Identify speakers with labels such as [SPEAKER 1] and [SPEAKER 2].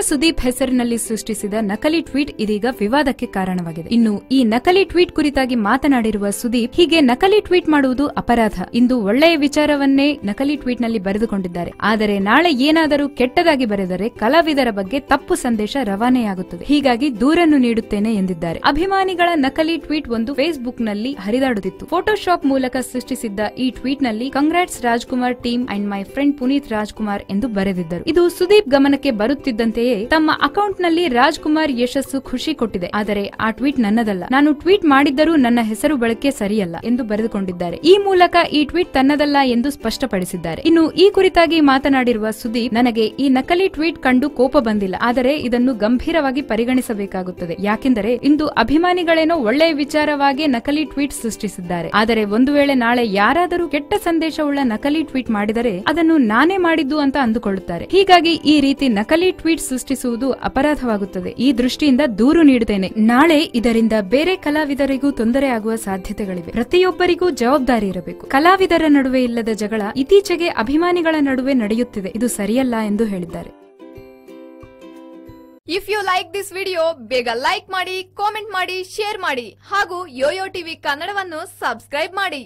[SPEAKER 1] ಸುದೀಪ್ ಹೆಸರಿನಲ್ಲಿ ಸೃಷ್ಟಿಸಿದ ನಕಲಿ ಟ್ವೀಟ್ ಇದೀಗ ವಿವಾದಕ್ಕೆ ಕಾರಣವಾಗಿದೆ. ಇನ್ನು ಈ ನಕಲಿ ಟ್ವೀಟ್ ಕುರಿತಾಗಿ ಮಾತನಾಡಿರುವ ಸುದೀಪ್, ಹೀಗೆ ನಕಲಿ ಟ್ವೀಟ್ ಮಾಡುವುದು ಅಪರಾಧ. ಇಂದು ಒಳ್ಳೆಯ ವಿಚಾರವನ್ನೇ ನಕಲಿ ಟ್ವೀಟ್ನಲ್ಲಿ ಬರೆದುಕೊಂಡಿದ್ದಾರೆ. ಆದರೆ ನಾಳೆ ಏನಾದರೂ ಕೆಟ್ಟದಾಗಿ ಬರೆದರೆ ಕಲಾವಿದರ ಬಗ್ಗೆ ತಪ್ಪು ಸಂದೇಶ ರವಾನೆಯಾಗುತ್ತದೆ. ಹೀಗಾಗಿ ದೂರನ್ನು ನೀಡುತ್ತೇನೆ ಎಂದಿದ್ದಾರೆ. ಅಭಿಮಾನಿಗಳ ನಕಲಿ ಟ್ವೀಟ್ ಒಂದು ಫೇಸ್ಬುಕ್ನಲ್ಲಿ ಹರಿದಾಡುತ್ತಿತ್ತು. ಫೋಟೋಶಾಪ್ ಮೂಲಕ ಸೃಷ್ಟಿಸಿದ್ದ ಈ ಟ್ವೀಟ್ನಲ್ಲಿ congrats Rajkumar team and my friend Puneeth Rajkumar ಎಂದು ಬರೆದಿದ್ದರು. ಇದು ಸುದೀಪ್ ಗಮನಕ್ಕೆ ಬರುತ್ತಿದ್ದಂತೆಯೇ ತಮ್ಮ ಅಕೌಂಟ್ನಲ್ಲಿ ರಾಜ್ಕುಮಾರ್ ಯಶಸ್ಸು ಖುಷಿ ಕೊಟ್ಟಿದೆ. ಆದರೆ ಆ ಟ್ವೀಟ್ ನನ್ನದಲ್ಲ. ನಾನು ಟ್ವೀಟ್ ಮಾಡಿದ್ದರೂ ನನ್ನ ಹೆಸರು ಬಳಕೆ ಸರಿಯಲ್ಲ ಎಂದು ಬರೆದುಕೊಂಡಿದ್ದಾರೆ. ಈ ಮೂಲಕ ಈ ಟ್ವೀಟ್ ತನ್ನದಲ್ಲ ಎಂದು ಸ್ಪಷ್ಟಪಡಿಸಿದ್ದಾರೆ. ಇನ್ನು ಈ ಕುರಿತಾಗಿ ಮಾತನಾಡಿರುವ ಸುದೀಪ್, ನನಗೆ ಈ ನಕಲಿ ಟ್ವೀಟ್ ಕಂಡು ಕೋಪ ಬಂದಿಲ್ಲ. ಆದರೆ ಇದನ್ನು ಗಂಭೀರವಾಗಿ ಪರಿಗಣಿಸಬೇಕಾಗುತ್ತದೆ. ಯಾಕೆಂದರೆ ಇಂದು ಅಭಿಮಾನಿಗಳೇನೋ ಒಳ್ಳೆಯ ವಿಚಾರವಾಗಿ ನಕಲಿ ಟ್ವೀಟ್ ಸೃಷ್ಟಿಸಿದ್ದಾರೆ. ಆದರೆ ಒಂದು ವೇಳೆ ನಾಳೆ ಯಾರಾದರೂ ಕೆಟ್ಟ ಸಂದೇಶವುಳ್ಳ ನಕಲಿ ಟ್ವೀಟ್ ಮಾಡಿದರೆ ಅದನ್ನು ನಾನೇ ಮಾಡಿದ್ದು ಅಂತ ಅಂದುಕೊಳ್ಳುತ್ತಾರೆ. ಹೀಗಾಗಿ ಈ ರೀತಿ ನಕಲಿ ಟ್ವೀಟ್ ಸೃಷ್ಟಿಸುವುದು ಅಪರಾಧವಾಗುತ್ತದೆ. ಈ ದೃಷ್ಟಿಯಿಂದ ದೂರು ನೀಡುತ್ತೇನೆ. ನಾಳೆ ಇದರಿಂದ ಬೇರೆ ಕಲಾವಿದರಿಗೂ ತೊಂದರೆ ಆಗುವ ಸಾಧ್ಯತೆಗಳಿವೆ. ಪ್ರತಿಯೊಬ್ಬರಿಗೂ ಜವಾಬ್ದಾರಿ ಇರಬೇಕು. ಕಲಾವಿದರ ನಡುವೆ ಇಲ್ಲದ ಜಗಳ ಇತ್ತೀಚೆಗೆ ಅಭಿಮಾನಿಗಳ ನಡುವೆ ನಡೆಯುತ್ತಿದೆ. ಇದು ಸರಿಯಲ್ಲ ಎಂದು ಹೇಳಿದ್ದಾರೆ.
[SPEAKER 2] If you like this video ಬೇಗ ಲೈಕ್ ಮಾಡಿ ಕಾಮೆಂಟ್ ಮಾಡಿ ಶೇರ್ ಮಾಡಿ ಹಾಗೂ ಯೋಯೋ ಟಿವಿ ಕನ್ನಡವನ್ನು ಸಬ್ಸ್ಕ್ರೈಬ್ ಮಾಡಿ.